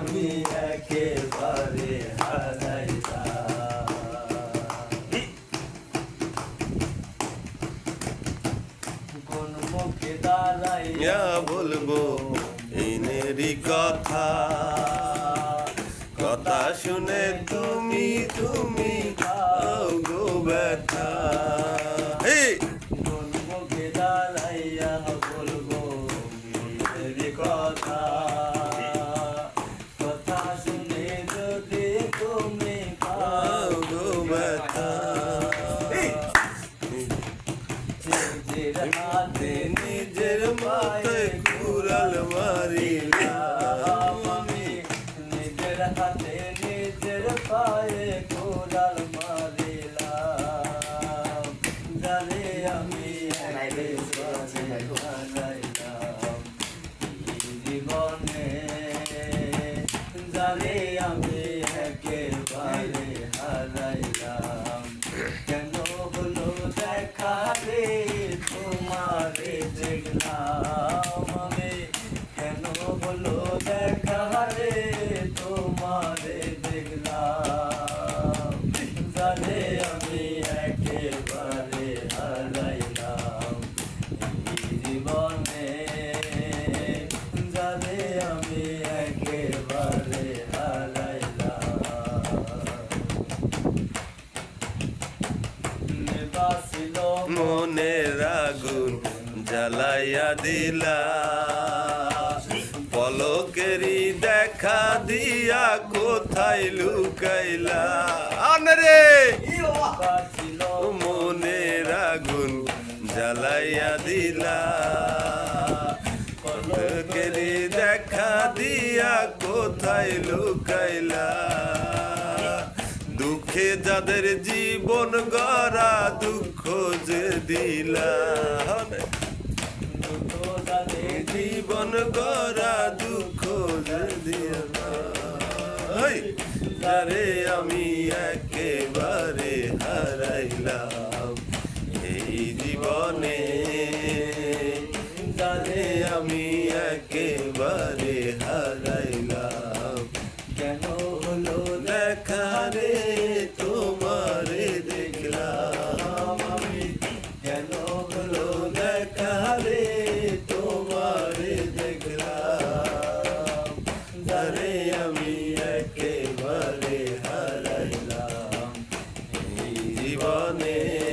আমি একেবারে হারাইলাম এই কোন মুখে দাঁড়াই ইয়া বলব কথা। কথা শুনে তুমি তুমি গো ব্যথা। কোন মুখে দাঁড়াইয়া বলব কথা কথা। নিজের হাতে নিজের মাথায় কুড়াল মারিলাম দেখলাম আমি কেন হলো তোমারে দেখলাম। জানে আমি একেবারে জীবনে জানে আমি একেবারে হারাইলাম। নিবাসিল মনের আগুন। জ্বালাইয়া দিলা। পলকেরি দেখা দিয়া কোথায় লুকাইলা। আনরে মনের আগুন জ্বালাইয়া দিলা। পলকেরি দেখা দিয়া কোথায় লুকাইলা। দুঃখে যাদের জীবন গড়া দুঃখ যে দিলা। গড়া দুঃখ দিলা ওই, যারে আমি একেবারে হারাইলাম এই জীবনে। তারে আমি একেবারে Ivanesh.